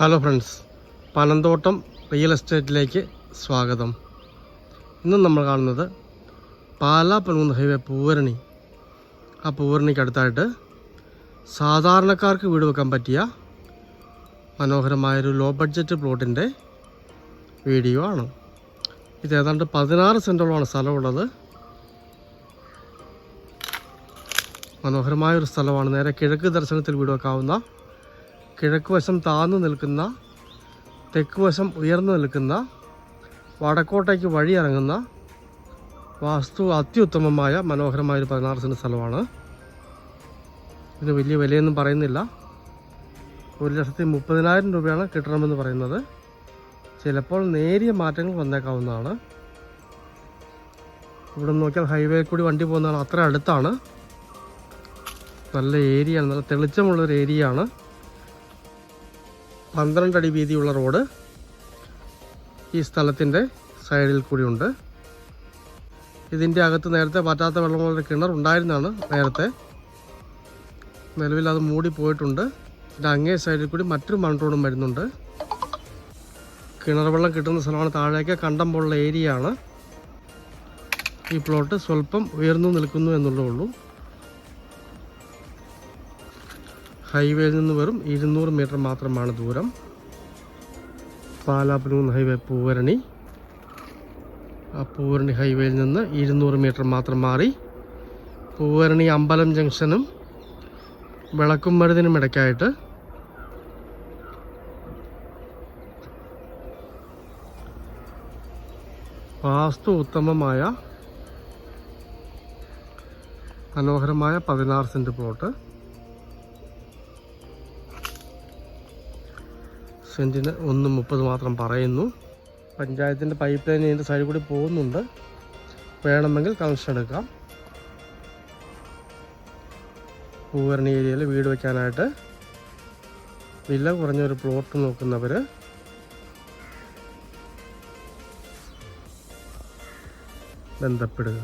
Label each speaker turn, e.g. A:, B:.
A: Hello friends Panamthottam real എസ്റ്റേറ്റിലേക്ക് സ്വാഗതം. ഇന്ന് നമ്മൾ കാണുന്നത് പാലാ പനൂന്ന് ഹൈവേ പൂവരണി. ആ പൂവരണിക്കടുത്തായിട്ട് സാധാരണക്കാർക്ക് വീട് വെക്കാൻ പറ്റിയ മനോഹരമായൊരു ലോ ബഡ്ജറ്റ് പ്ലോട്ടിന്റെ വീഡിയോ ആണ്. ഇത് ഏതാണ്ട് പതിനാറ് സെന്റോളമാണ് സ്ഥലമുള്ളത്. മനോഹരമായൊരു സ്ഥലമാണ്. നേരെ കിഴക്ക് ദർശനത്തിൽ വീട് വെക്കാവുന്ന കിഴക്ക് വശം താന്നു നിൽക്കുന്ന തെക്ക് വശം ഉയർന്നു നിൽക്കുന്ന വടക്കോട്ടേക്ക് വഴി ഇറങ്ങുന്ന വാസ്തു അത്യുത്തമമായ മനോഹരമായ ഒരു പതിനാറ് സെന്റ് സ്ഥലമാണ്. ഇതിന് വലിയ വിലയൊന്നും പറയുന്നില്ല. ഒരു ലക്ഷത്തി മുപ്പതിനായിരം രൂപയാണ് കിട്ടണമെന്ന് പറയുന്നത്. ചിലപ്പോൾ നേരിയ മാറ്റങ്ങൾ വന്നേക്കാവുന്നതാണ്. ഇവിടെ നോക്കിയാൽ ഹൈവേ കൂടി വണ്ടി പോകുന്നതാണ് അത്ര അടുത്താണ്. നല്ല ഏരിയ ആണ് നല്ല തെളിച്ചമുള്ളൊരു ഏരിയ ആണ് പന്ത്രണ്ട് അടി വീതിയുള്ള റോഡ് ഈ സ്ഥലത്തിന്റെ സൈഡിൽ കൂടിയുണ്ട്. ഇതിന്റെ അകത്ത് നേരത്തെ പറ്റാത്ത വെള്ളമുള്ള കിണർ ഉണ്ടായിരുന്നാണ് നേരത്തെ. നിലവിൽ അത് മൂടി പോയിട്ടുണ്ട്. ഇതിന്റെ അങ്ങേ സൈഡിൽ കൂടി മറ്റൊരു മൺ റോഡും വരുന്നുണ്ട്. കിണർ വെള്ളം കിട്ടുന്ന സ്ഥലമാണ് താഴേക്ക്. കണ്ടം പോലുള്ള ഏരിയ ആണ് ഈ പ്ലോട്ട് സ്വല്പം ഉയർന്നു നിൽക്കുന്നു എന്നുള്ളേ ഉള്ളൂ. ഹൈവേയിൽ നിന്ന് വെറും ഇരുന്നൂറ് മീറ്റർ മാത്രമാണ് ദൂരം. പാലാപ്പനൂർ ഹൈവേ പൂവരണി. ആ പൂവരണി ഹൈവേയിൽ നിന്ന് ഇരുന്നൂറ് മീറ്റർ മാത്രം മാറി. പൂവരണി അമ്പലം ജംഗ്ഷനും വിളക്കും മരുതിനും ഇടയ്ക്കായിട്ട് വാസ്തു ഉത്തമമായ മനോഹരമായ പതിനാറ് സെന്റ് പ്ലോട്ട്. സെന്റിന് ഒന്ന് മുപ്പത് മാത്രം പറയുന്നു. പഞ്ചായത്തിന്റെ പൈപ്പ് ലൈൻ ഇതിന്റെ സൈഡിൽ കൂടി പോകുന്നുണ്ട്. വേണമെങ്കിൽ കണക്ഷൻ എടുക്കാം. പൂവരണി ഏരിയയിൽ വീട് വയ്ക്കാനായിട്ട് വില കുറഞ്ഞൊരു പ്ലോട്ട് നോക്കുന്നവർ ബന്ധപ്പെടുക.